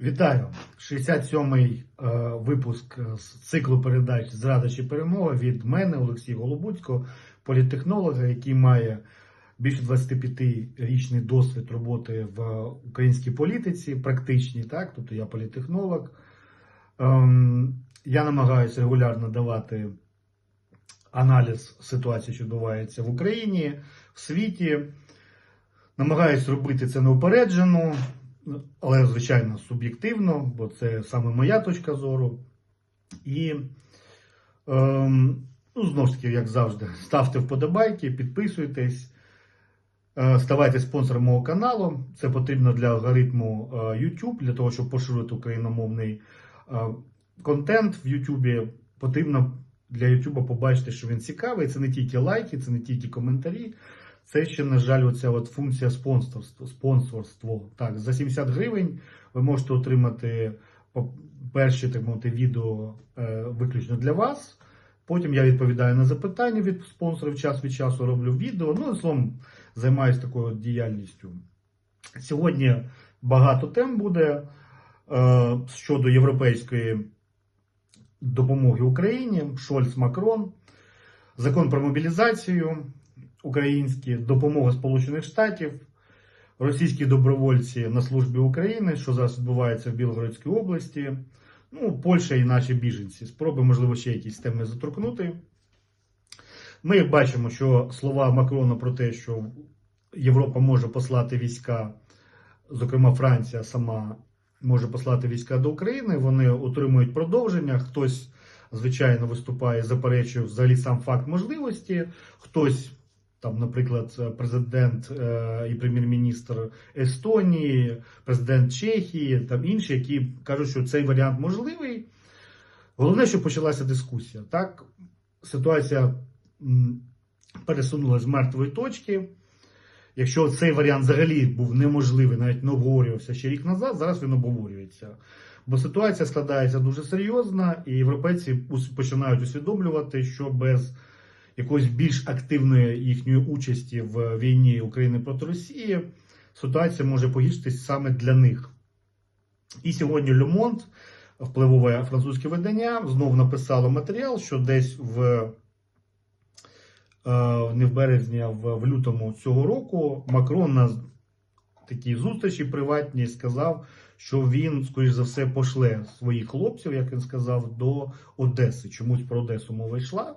Вітаю! 67-й е, випуск з циклу передач Зрада чи перемога від мене, Олексія Голобуцького, політтехнолога, який має більше 25-річний досвід роботи в українській політиці, практичній, так, тобто я політтехнолог. Ем, я намагаюся регулярно давати аналіз ситуації, що відбувається в Україні, в світі. Намагаюсь робити це неупереджено, але, звичайно, суб'єктивно, бо це саме моя точка зору. І ем, ну, знову ж таки, як завжди, ставте вподобайки, підписуйтесь, е, ставайте спонсором мого каналу. Це потрібно для алгоритму е, YouTube, для того, щоб поширити україномовний е, контент в YouTube. Потрібно для YouTube побачити, що він цікавий. Це не тільки лайки, це не тільки коментарі. Це ще, на жаль, оця от функція спонсорства. спонсорство. Так, за 70 гривень ви можете отримати перші так мовити, відео е, виключно для вас. Потім я відповідаю на запитання від спонсорів час від часу роблю відео. Ну, словом, займаюся такою от діяльністю. Сьогодні багато тем буде е, щодо європейської допомоги Україні, Шольц Макрон, закон про мобілізацію українські, допомога Сполучених Штатів, російські добровольці на службі України, що зараз відбувається в Білгородській області, ну, Польща і наші біженці. Спроби, можливо, ще якісь теми заторкнути. Ми бачимо, що слова Макрона про те, що Європа може послати війська, зокрема Франція сама може послати війська до України, вони отримують продовження. Хтось, звичайно, виступає, заперечує взагалі сам факт можливості, хтось. Там, наприклад, президент е, і прем'єр-міністр Естонії, президент Чехії, там інші, які кажуть, що цей варіант можливий. Головне, що почалася дискусія. Так, ситуація пересунулася з мертвої точки. Якщо цей варіант взагалі був неможливий, навіть не обговорювався ще рік назад, зараз він обговорюється. Бо ситуація складається дуже серйозна, і європейці починають усвідомлювати, що без якоїсь більш активної їхньої участі в війні України проти Росії ситуація може погіршитись саме для них. І сьогодні Monde, впливове французьке видання, знову написало матеріал, що десь в е, не в березні, а в лютому цього року Макрон на такій зустрічі приватній сказав, що він, скоріш за все, пошле своїх хлопців, як він сказав, до Одеси. Чомусь про Одесу мова йшла.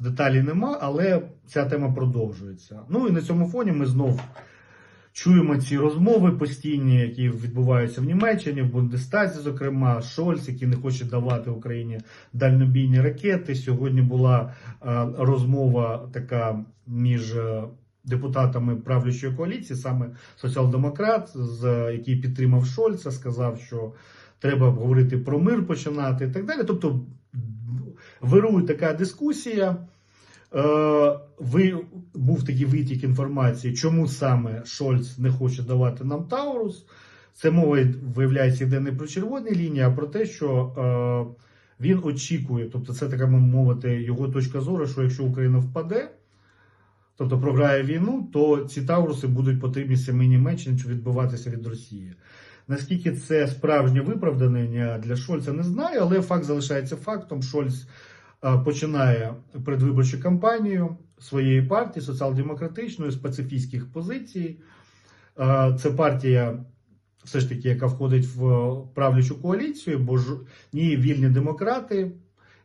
Деталі нема, але ця тема продовжується. Ну і на цьому фоні ми знов чуємо ці розмови постійні, які відбуваються в Німеччині, в Бундестазі, зокрема, Шольц, який не хоче давати Україні дальнобійні ракети. Сьогодні була е, розмова така між е, депутатами правлячої коаліції, саме соціал-демократ, з який підтримав Шольца, сказав, що треба говорити про мир починати і так далі. Тобто вирує така дискусія. Е, ви, був такий витік інформації, чому саме Шольц не хоче давати нам Таурус. Це мова виявляється йде не про червоні лінії, а про те, що е, він очікує, тобто це така мовити його точка зору, що якщо Україна впаде, тобто програє війну, то ці Тауруси будуть потрібні самій Німеччині, щоб відбиватися від Росії. Наскільки це справжнє виправдання для Шольца, не знаю, але факт залишається фактом. Шольц починає предвиборчу кампанію своєї партії соціал-демократичної з пацифістських позицій. Е, Це партія, все ж таки, яка входить в правлячу коаліцію, бо ж ні вільні демократи,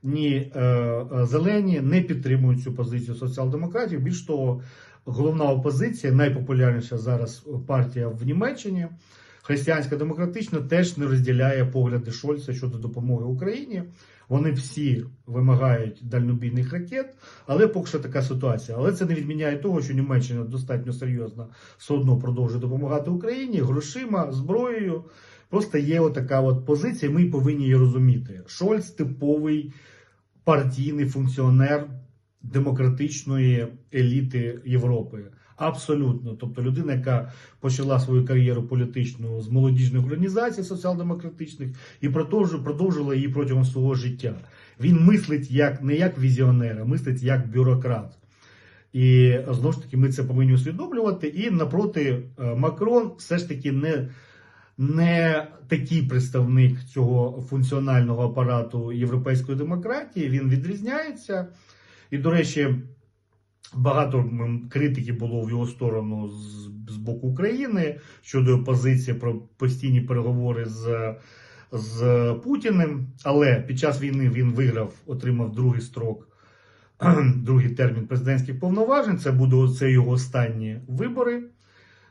ні е, е, зелені не підтримують цю позицію соціал-демократів. Більш того, головна опозиція, найпопулярніша зараз партія в Німеччині. Християнська демократична теж не розділяє погляди Шольца щодо допомоги Україні. Вони всі вимагають дальнобійних ракет, але поки що така ситуація. Але це не відміняє того, що Німеччина достатньо серйозно все одно продовжує допомагати Україні грошима, зброєю. Просто є отака от позиція. Ми повинні її розуміти. Шольц типовий партійний функціонер демократичної еліти Європи. Абсолютно, тобто людина, яка почала свою кар'єру політичну з молодіжних організацій соціал-демократичних і продовжила її протягом свого життя. Він мислить як не як візіонер, а мислить як бюрократ. І знову ж таки, ми це повинні усвідомлювати. І напроти е, Макрон все ж таки не не такий представник цього функціонального апарату європейської демократії. Він відрізняється. І, до речі, багато критики було в його сторону з, з боку України щодо позиції про постійні переговори з, з Путіним. Але під час війни він виграв, отримав другий строк, другий термін президентських повноважень. Це буде це його останні вибори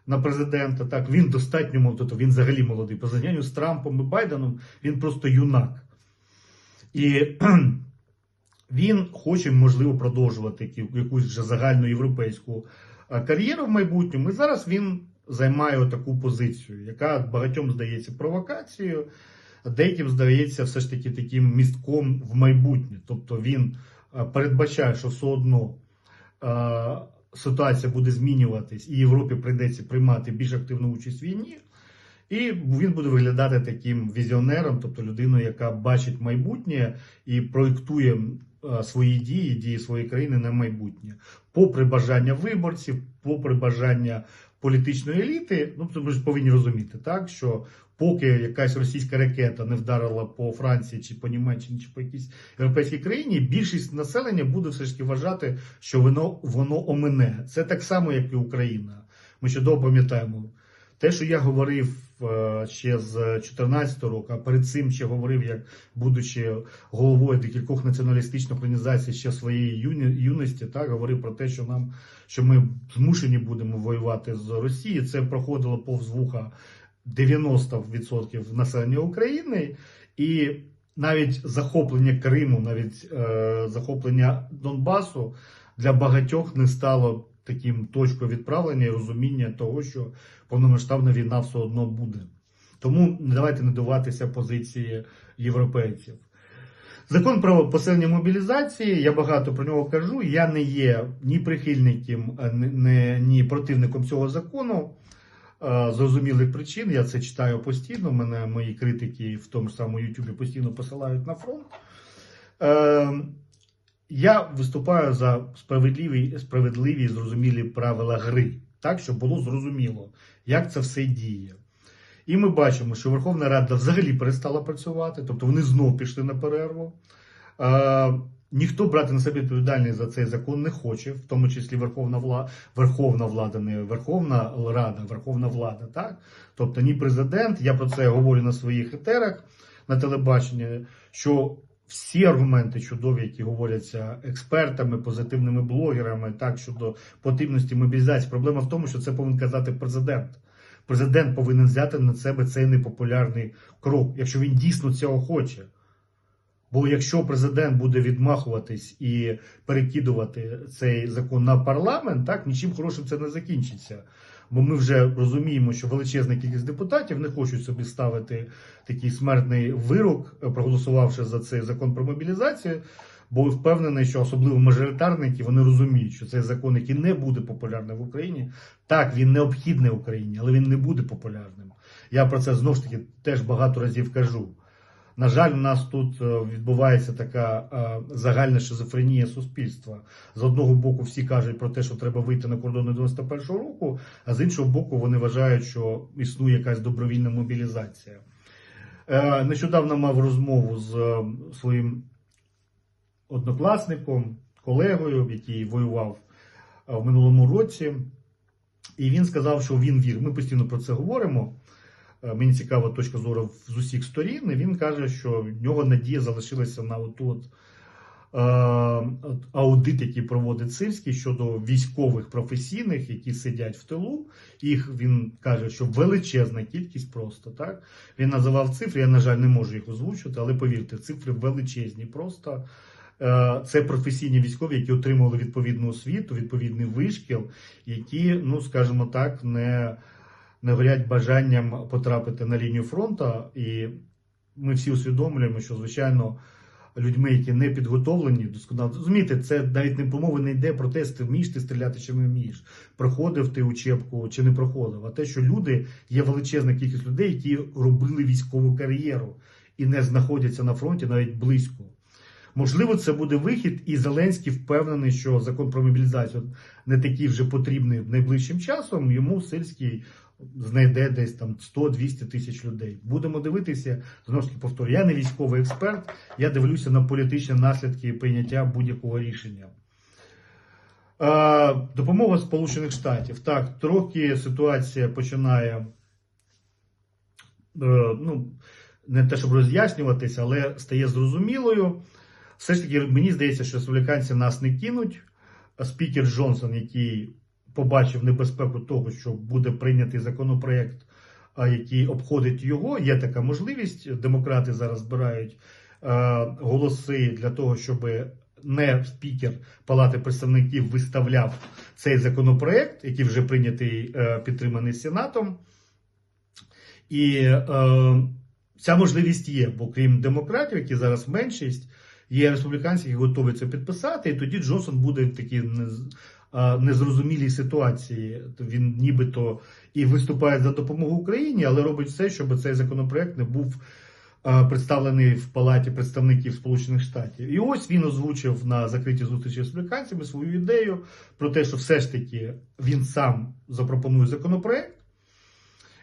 на президента. Так, він достатньо мов, тобто він взагалі молодий. По порівнянню з Трампом і Байденом він просто юнак. І він хоче, можливо, продовжувати якусь вже загальну європейську кар'єру в майбутньому. І зараз він займає таку позицію, яка багатьом здається провокацією, а деяким здається все ж таки таким містком в майбутнє. Тобто він передбачає, що все одно ситуація буде змінюватись, і Європі прийдеться приймати більш активну участь в війні. І він буде виглядати таким візіонером, тобто людиною, яка бачить майбутнє і проєктує свої дії, дії своєї країни на майбутнє, попри бажання виборців, попри бажання політичної еліти. Ну, то ми ж повинні розуміти, так що поки якась російська ракета не вдарила по Франції чи по Німеччині, чи по якійсь європейській країні, більшість населення буде все ж таки вважати, що воно воно омине. Це так само, як і Україна. Ми чудово пам'ятаємо. Те, що я говорив е, ще з 2014 року, а перед цим ще говорив, як будучи головою декількох націоналістичних організацій ще своєї юності, так говорив про те, що нам що ми змушені будемо воювати з Росією. Це проходило повз вуха 90% населення України, і навіть захоплення Криму, навіть е, захоплення Донбасу для багатьох не стало таким точкою відправлення і розуміння того, що повномасштабна війна все одно буде. Тому давайте не дивуватися позиції європейців. Закон про посилення мобілізації, я багато про нього кажу. Я не є ні прихильником, ні противником цього закону. е, зрозумілих причин. Я це читаю постійно. Мене мої критики в тому ж самому Ютубі постійно посилають на фронт. Я виступаю за справедливі, справедливі і зрозумілі правила гри, так, щоб було зрозуміло, як це все діє. І ми бачимо, що Верховна Рада взагалі перестала працювати, тобто вони знов пішли на перерву. Е, ніхто брати на себе відповідальність за цей закон не хоче, в тому числі Верховна влада, Верховна влада, не Верховна Рада, Верховна влада. Так? Тобто ні президент, я про це говорю на своїх етерах на телебаченні, що всі аргументи чудові, які говоряться експертами, позитивними блогерами, так щодо потрібності мобілізації. Проблема в тому, що це повинен казати президент. Президент повинен взяти на себе цей непопулярний крок, якщо він дійсно цього хоче. Бо якщо президент буде відмахуватись і перекидувати цей закон на парламент, так нічим хорошим це не закінчиться. Бо ми вже розуміємо, що величезна кількість депутатів не хочуть собі ставити такий смертний вирок, е, проголосувавши за цей закон про мобілізацію. Бо впевнений, що особливо мажоритарники вони розуміють, що цей закон, який не буде популярним в Україні, так він необхідний Україні, але він не буде популярним. Я про це знову ж таки теж багато разів кажу. На жаль, у нас тут е, відбувається така е, загальна шизофренія суспільства. З одного боку, всі кажуть про те, що треба вийти на кордони 91-го року, а з іншого боку, вони вважають, що існує якась добровільна мобілізація. Е, Нещодавно мав розмову з своїм однокласником, колегою, який воював в минулому році. І він сказав, що він вірить. Ми постійно про це говоримо. Е, Мені цікава точка зору з усіх сторін. І він каже, що в нього надія залишилася на оту от, е, аудит, який проводить Сирський щодо військових професійних, які сидять в тилу. Їх він каже, що величезна кількість просто так. Він називав цифри. Я, на жаль, не можу їх озвучити, але повірте, цифри величезні просто. Е, Це професійні військові, які отримували відповідну освіту, відповідний вишкіл, які, ну скажімо так, не, не бажанням потрапити на лінію фронту. І ми всі усвідомлюємо, що звичайно людьми, які не підготовлені, досконало розумієте, це навіть не помови не йде про те, ти вмієш ти стріляти чи не вмієш, проходив ти учебку чи не проходив. А те, що люди є величезна кількість людей, які робили військову кар'єру і не знаходяться на фронті навіть близько. Можливо, це буде вихід, і Зеленський впевнений, що закон про мобілізацію не такий вже потрібний найближчим часом. Йому Сильський знайде десь там 100-200 тисяч людей. Будемо дивитися, знову ж таки повторюю, я не військовий експерт, я дивлюся на політичні наслідки прийняття будь-якого рішення. Е, Допомога Сполучених Штатів. Так, трохи ситуація починає е, ну, не те, щоб роз'яснюватися, але стає зрозумілою. Все ж таки, мені здається, що республіканці нас не кинуть. Спікер Джонсон, який побачив небезпеку того, що буде прийнятий законопроект, який обходить його, є така можливість. Демократи зараз збирають е, голоси для того, щоб не спікер Палати представників виставляв цей законопроект, який вже прийнятий, е, підтриманий Сенатом. І е, ця можливість є, бо крім демократів, які зараз меншість, є республіканці, які готові це підписати, і тоді Джонсон буде в такій незрозумілій ситуації. Він нібито і виступає за допомогу Україні, але робить все, щоб цей законопроект не був представлений в Палаті представників Сполучених Штатів. І ось він озвучив на закритій зустрічі з республіканцями свою ідею про те, що все ж таки він сам запропонує законопроект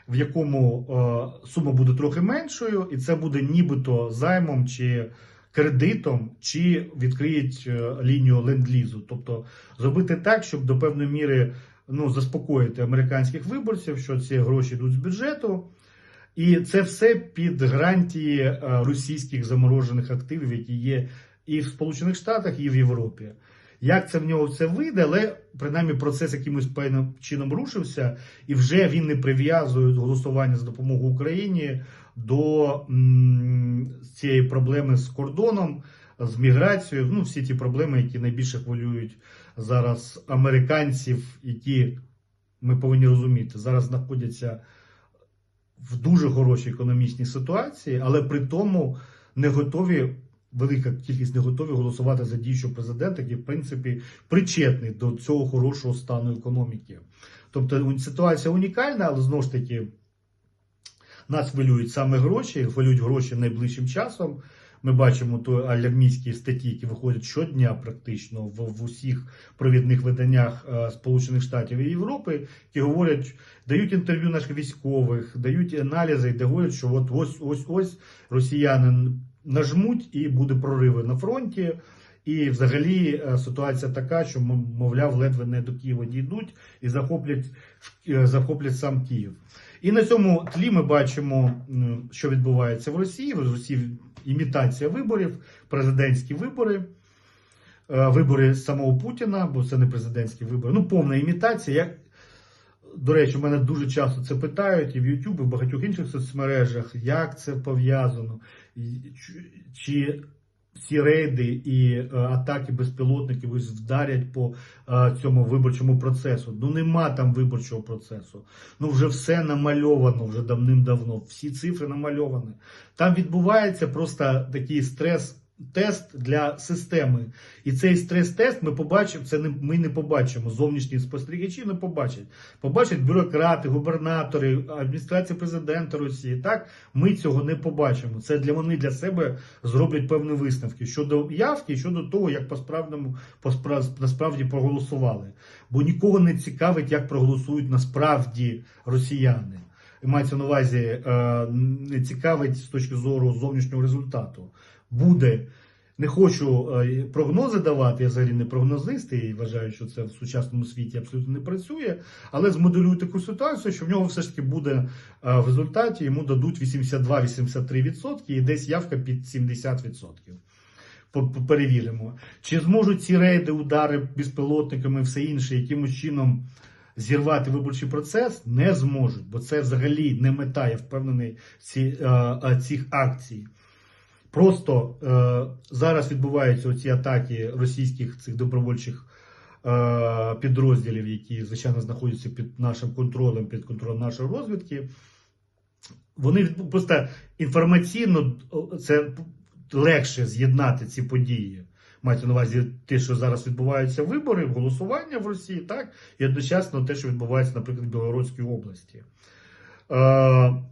в якому е, сума буде трохи меншою, і це буде нібито займом чи кредитом, чи відкриють е, лінію ленд-лізу. Тобто зробити так, щоб до певної міри ну, заспокоїти американських виборців, що ці гроші йдуть з бюджету. І це все під гарантії е, російських заморожених активів, які є і в Сполучених Штатах, і в Європі. Як це в нього все вийде, але принаймні процес якимось певним чином рушився, і вже він не прив'язує голосування за допомогу Україні до цієї проблеми з кордоном, з міграцією. Ну, всі ті проблеми, які найбільше хвилюють зараз американців, які ми повинні розуміти, зараз знаходяться в дуже хорошій економічній ситуації, але при тому не готові. Велика кількість не готові голосувати за діючого президента, який, в принципі, причетний до цього хорошого стану економіки. Тобто ситуація унікальна, але знову ж таки нас хвилюють саме гроші, хвилюють гроші найближчим часом. Ми бачимо то алярмійські статті, які виходять щодня, практично в, в усіх провідних виданнях е, Сполучених Штатів і Європи, які говорять, дають інтерв'ю наших військових, дають аналізи, де говорять, що от ось ось ось росіяни нажмуть і буде прориви на фронті. І взагалі е, ситуація така, що мовляв, ледве не до Києва дійдуть і захоплять, е, захоплять сам Київ. І на цьому тлі ми бачимо, що відбувається в Росії. В Росії імітація виборів, президентські вибори, е, вибори самого Путіна, бо це не президентські вибори. Ну, повна імітація. Як, до речі, мене дуже часто це питають і в YouTube, і в багатьох інших соцмережах, як це пов'язано, чи ці рейди і е, атаки безпілотників ось вдарять по е, цьому виборчому процесу. Ну нема там виборчого процесу. Ну вже все намальовано вже давним-давно. Всі цифри намальовані. Там відбувається просто такий стрес. Тест для системи, і цей стрес-тест ми побачимо. Це не ми не побачимо. Зовнішні спостерігачі не побачать. Побачать бюрократи, губернатори, адміністрація президента Росії. Так ми цього не побачимо. Це для вони для себе зроблять певні висновки щодо явки, щодо того, як по справному насправді проголосували. Бо нікого не цікавить, як проголосують насправді росіяни. І мається на увазі е, не цікавить з точки зору зовнішнього результату. Буде. Не хочу е, прогнози давати, я взагалі не прогнозист і вважаю, що це в сучасному світі абсолютно не працює. Але змоделюю таку ситуацію, що в нього все ж таки буде е, в результаті йому дадуть 82-83% і десь явка під 70%. По- по- Перевіримо. Чи зможуть ці рейди, удари безпілотниками, все інше, якимось чином зірвати виборчий процес? Не зможуть, бо це взагалі не мета, я впевнений, ці, е, цих акцій. Просто е, зараз відбуваються ці атаки російських цих добровольчих е, підрозділів, які, звичайно, знаходяться під нашим контролем, під контролем нашої розвідки. Вони просто інформаційно це легше з'єднати ці події. Мається на увазі те, що зараз відбуваються вибори, голосування в Росії, так, і одночасно те, що відбувається, наприклад, в Білоруській області. Е,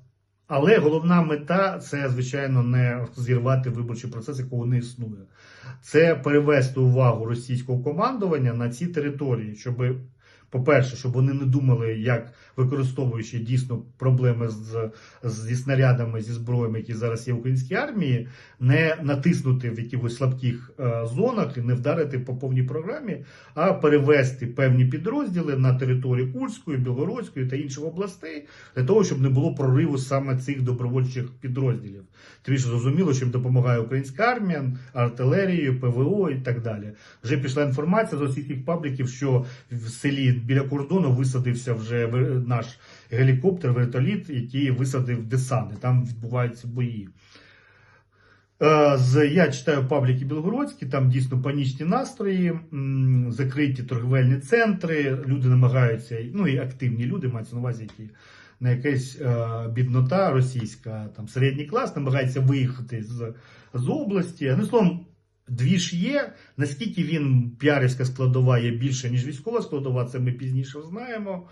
але головна мета це, звичайно, не зірвати виборчий процес, якого не існує. Це перевести увагу російського командування на ці території, щоб По-перше, щоб вони не думали, як використовуючи дійсно проблеми з, зі снарядами, зі зброями, які зараз є в українській армії, не натиснути в якихось слабких е, зонах і не вдарити по повній програмі, а перевести певні підрозділи на територію Курської, Білгородської та інших областей для того, щоб не було прориву саме цих добровольчих підрозділів. Тим більше зрозуміло, що їм допомагає українська армія, артилерією, ПВО і так далі. Вже пішла інформація з російських пабліків, що в селі біля кордону висадився вже наш гелікоптер, вертоліт, який висадив десант. Там відбуваються бої. Е, я читаю пабліки білгородські, там дійсно панічні настрої, закриті торговельні центри, люди намагаються, ну і активні люди, мається на увазі, які на якась е, біднота російська, там середній клас намагається виїхати з, з області. Ну, словом, двіж є. Наскільки він піарівська складова є більше, ніж військова складова, це ми пізніше знаємо.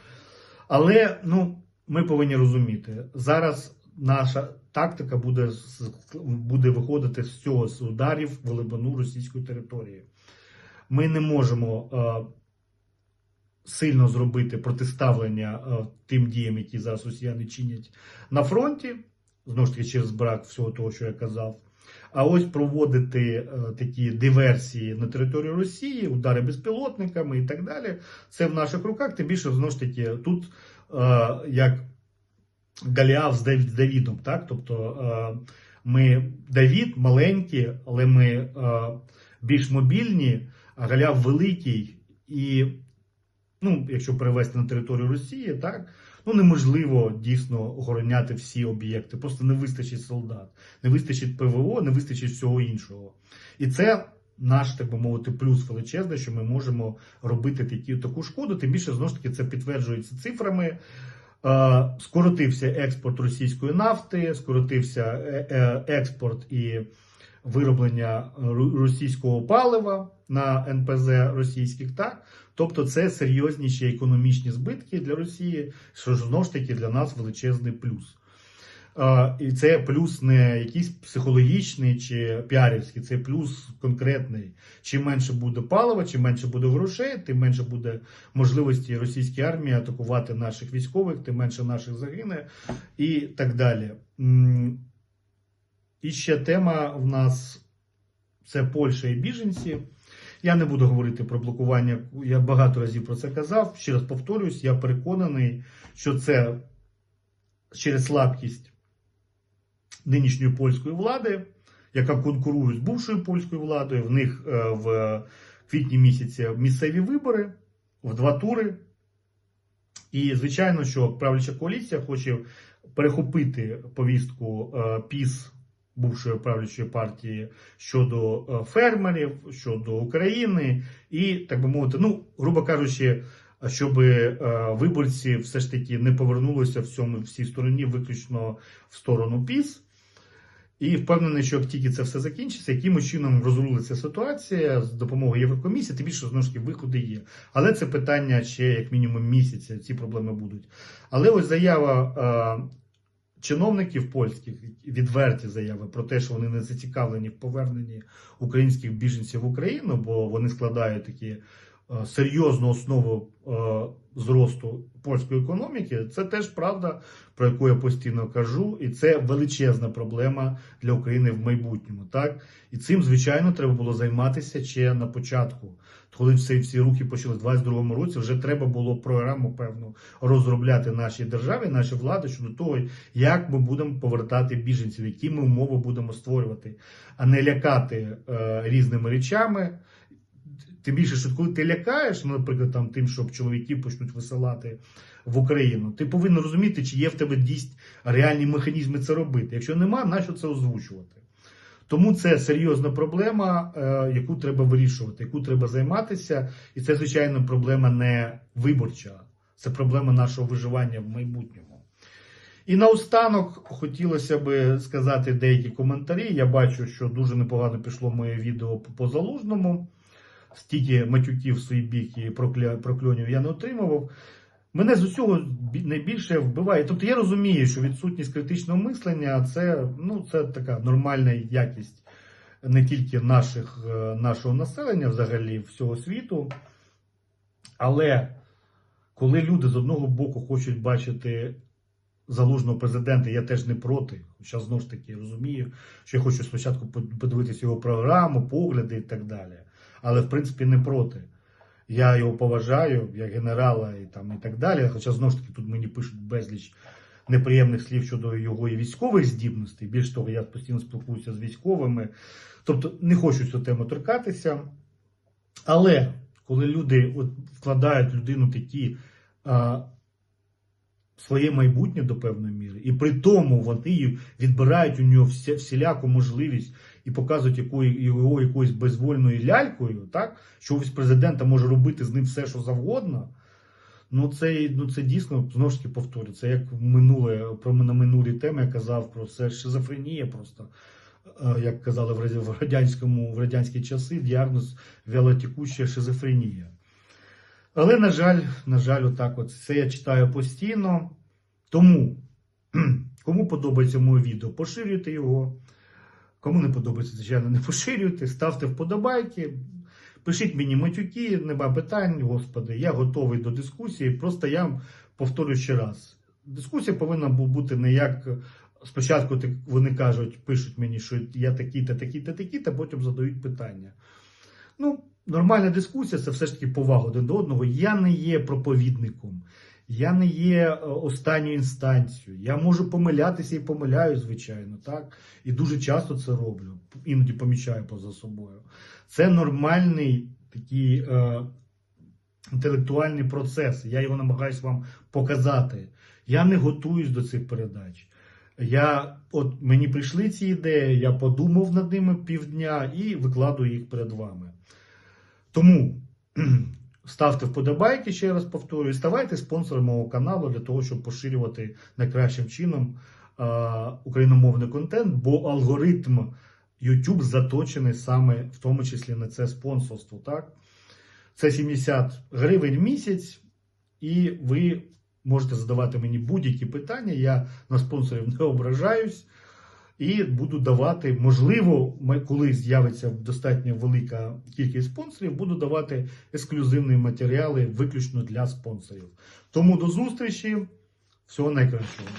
Але ну, ми повинні розуміти, зараз наша тактика буде, буде виходити з цього з ударів в глибину російської території. Ми не можемо е, сильно зробити протиставлення е, тим діям, які зараз росіяни чинять на фронті, знову ж таки, через брак всього того, що я казав. А ось проводити е, такі диверсії на території Росії, удари безпілотниками і так далі. Це в наших руках. Тим більше знову ж таки тут е, як Галіаф з Давідом, так? Тобто е, ми Давід маленькі, але ми більш мобільні, а Галіаф великий і, ну, якщо перевести на територію Росії, так, ну неможливо дійсно охороняти всі об'єкти. Просто не вистачить солдат, не вистачить ПВО, не вистачить всього іншого. І це наш, так би мовити, плюс величезний, що ми можемо робити такі, таку шкоду. Тим більше знову ж таки це підтверджується цифрами. Скоротився експорт російської нафти, скоротився е, е, експорт і вироблення російського палива на НПЗ російських, так тобто це серйозніші економічні збитки для Росії, що ж знову ж таки для нас величезний плюс. І це плюс не якийсь психологічний чи піарівський, це плюс конкретний. Чим менше буде палива, чим менше буде грошей, тим менше буде можливості російській армії атакувати наших військових, тим менше наших загине і так далі. І ще тема в нас це Польща і біженці. Я не буду говорити про блокування. Я багато разів про це казав. Ще раз повторюсь, я переконаний, що це через слабкість нинішньої польської влади, яка конкурує з бувшою польською владою. В них е, в квітні місяці місцеві вибори в два тури. І, звичайно, що правляча коаліція хоче перехопити повістку е, ПІС бувшої правлячої партії щодо е, фермерів, щодо України, і, так би мовити, ну, грубо кажучи, щоб е, виборці все ж таки не повернулися в цьому всій стороні, виключно в сторону ПІС. І впевнений, що як тільки це все закінчиться, якимось чином розрулиться ситуація з допомогою Єврокомісії, тим більше знову ж таки виходи є. Але це питання ще як мінімум місяця, ці проблеми будуть. Але ось заява е, чиновників польських, відверті заяви про те, що вони не зацікавлені в поверненні українських біженців в Україну, бо вони складають такі серйозну основу е, зросту польської економіки. Це теж правда, про яку я постійно кажу, і це величезна проблема для України в майбутньому. Так і цим, звичайно, треба було займатися ще на початку. Коли всі, всі руки почали в 22-му році, вже треба було програму певну розробляти нашій державі, нашій влади щодо того, як ми будемо повертати біженців, які ми умови будемо створювати, а не лякати е, різними речами. Тим більше, що коли ти лякаєш, ну, наприклад, там тим, щоб чоловіків почнуть висилати в Україну, ти повинен розуміти, чи є в тебе дійсно реальні механізми це робити. Якщо нема, нащо це озвучувати? Тому це серйозна проблема, е, яку треба вирішувати, яку треба займатися, і це, звичайно, проблема не виборча, це проблема нашого виживання в майбутньому. І наостанок хотілося би сказати деякі коментарі. Я бачу, що дуже непогано пішло моє відео по- по залужному. Стільки матюків в свій бік і прокльонів я не отримував. Мене з усього найбільше вбиває. Тобто я розумію, що відсутність критичного мислення це, ну, це така нормальна якість не тільки наших, е, нашого населення, взагалі всього світу. Але Коли люди з одного боку хочуть бачити залужного президента, я теж не проти. Хоча знову ж таки розумію, що я хочу спочатку подивитися його програму, погляди і так далі. Але в принципі не проти. Я його поважаю як генерала і там і так далі. Хоча знову ж таки тут мені пишуть безліч неприємних слів щодо його і військових здібностей. Більш того, я постійно спілкуюся з військовими. Тобто не хочу цю тему торкатися. Але коли люди от, вкладають людину такі а, своє майбутнє до певної міри, і при тому вони відбирають у нього всіляку можливість і показують якою, його якоюсь безвольною лялькою, так, що офіс президента може робити з ним все, що завгодно. Ну, це, ну, це дійсно знову ж таки повторю. Це як минуле про на минулі теми я казав про це шизофренія просто. Е, Як казали в радянському в радянські часи, діагноз вялотекуща шизофренія. Але, на жаль, на жаль, отак от це я читаю постійно. Тому, кому подобається моє відео, поширюйте його. Кому не подобається, звичайно, не поширюйте, ставте вподобайки. Пишіть мені матюки, нема питань, господи, я готовий до дискусії. Просто я повторю ще раз. Дискусія повинна бути не як спочатку вони кажуть, пишуть мені, що я такий-то, такий-то, такий-то, потім задають питання. Ну, нормальна дискусія це все ж таки повага один до одного. Я не є проповідником, я не є е, останньою інстанцією. Я можу помилятися і помиляю, звичайно, так? І дуже часто це роблю, іноді помічаю поза собою. Це нормальний такий е, інтелектуальний процес. Я його намагаюся вам показати. Я не готуюсь до цих передач. Я, от мені прийшли ці ідеї, я подумав над ними півдня і викладую їх перед вами. Тому ставте вподобайки, ще раз повторюю, ставайте спонсором мого каналу для того, щоб поширювати найкращим чином україномовний контент, бо алгоритм YouTube заточений саме в тому числі на це спонсорство. Так? Це 70 гривень в місяць, і ви можете задавати мені будь-які питання. Я на спонсорів не ображаюсь. І буду давати, можливо, коли з'явиться достатньо велика кількість спонсорів, буду давати ексклюзивні матеріали виключно для спонсорів. Тому до зустрічі, всього найкращого.